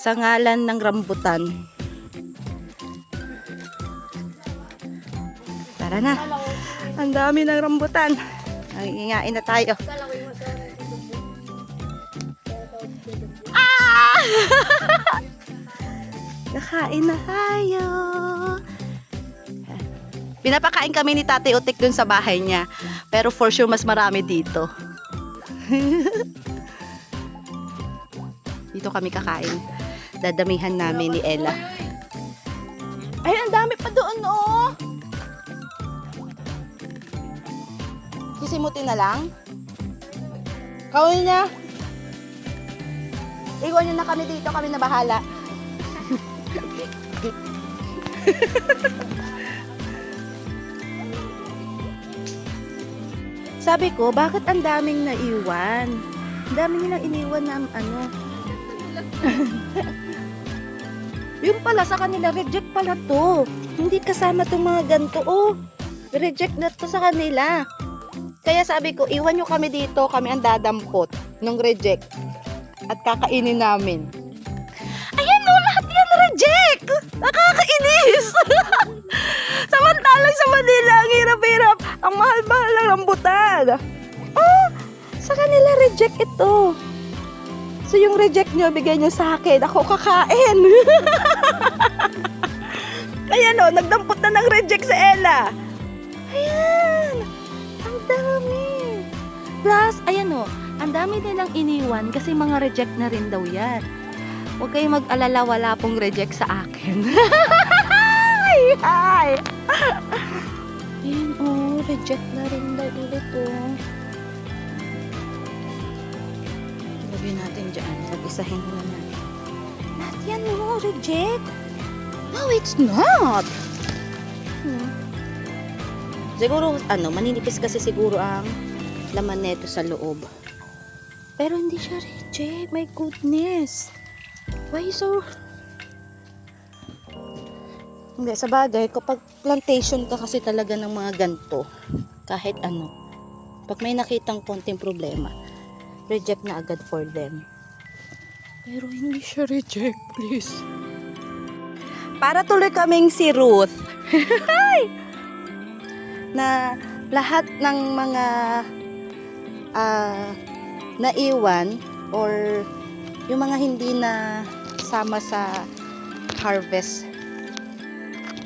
Sa ngalan ng rambutan. Tara na. Ang dami ng rambutan. Nangingain na tayo. Ah! Nakain na tayo. Pinapakain kami ni Tate Utik dun sa bahay niya. Pero for sure, mas marami dito. dito kami kakain. Dadamihan namin ni Ella. Ay, ang dami pa doon, oh! Sisimutin na lang. Kawin niya. Iwan niyo na kami dito, kami na bahala. Sabi ko, bakit ang daming naiwan? Ang dami nilang iniwan na ano. Yung pala sa kanila, reject pala to. Hindi kasama tong mga ganito. Oh, reject na to sa kanila. Kaya sabi ko, iwan nyo kami dito, kami ang dadampot ng reject. At kakainin namin. Ayan o, lahat yan reject! Nakakainis! Samantalang sa Manila, ang hirap-hirap. Ang mahal-mahal ng rambutan. Oh, sa kanila reject ito. So yung reject nyo, bigay nyo sa akin. Ako kakain. Kaya no, nagdampot na ng reject sa Ella. Ayan. Ang dami. Plus, ayan o, ang dami nilang iniwan kasi mga reject na rin daw yan. Huwag kayong mag-alala, wala pong reject sa akin. Hi! Ayan o, reject na rin daw ulit o. Lagyan natin dyan. Pag-isahin muna natin. Lahat yan o, reject. No, it's not. Hmm. Siguro, ano, maninipis kasi siguro ang laman neto sa loob. Pero hindi siya reject. My goodness. Why so... Hindi, sa bagay, kapag plantation ka kasi talaga ng mga ganto, kahit ano, pag may nakitang konting problema, reject na agad for them. Pero hindi siya reject, please. Para tuloy kaming si Ruth. na lahat ng mga ah, naiwan or yung mga hindi na sama sa harvest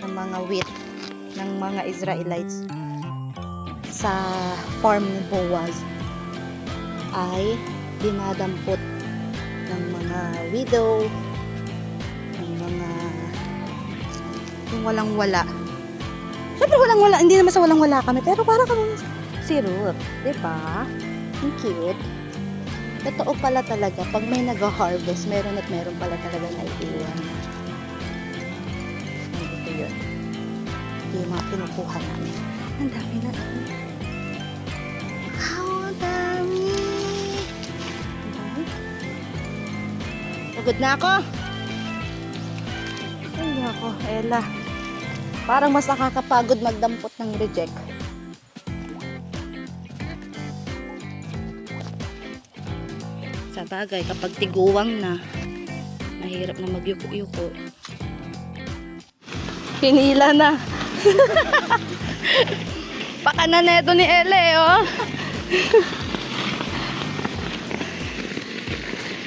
ng mga wheat ng mga Israelites sa farm ni Boaz ay dinadampot ng mga widow ng mga yung walang wala syempre walang wala hindi naman sa walang wala kami pero para kami si Ruth di ba? Ang cute. Totoo pala talaga pag may nag-harvest meron at meron pala talaga naiiwan ito yun. Ito yung mga kinukuha namin. Ang dami na pagod na ako ay ako Ella parang mas nakakapagod magdampot ng reject sa bagay kapag tiguwang na mahirap na magyuko-yuko Hinila na. Pakana na ito ni Ele, oh.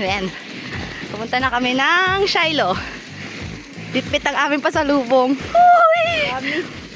Ayan. Pumunta na kami ng Shiloh. Bitbit ang aming pasalubong. Uy!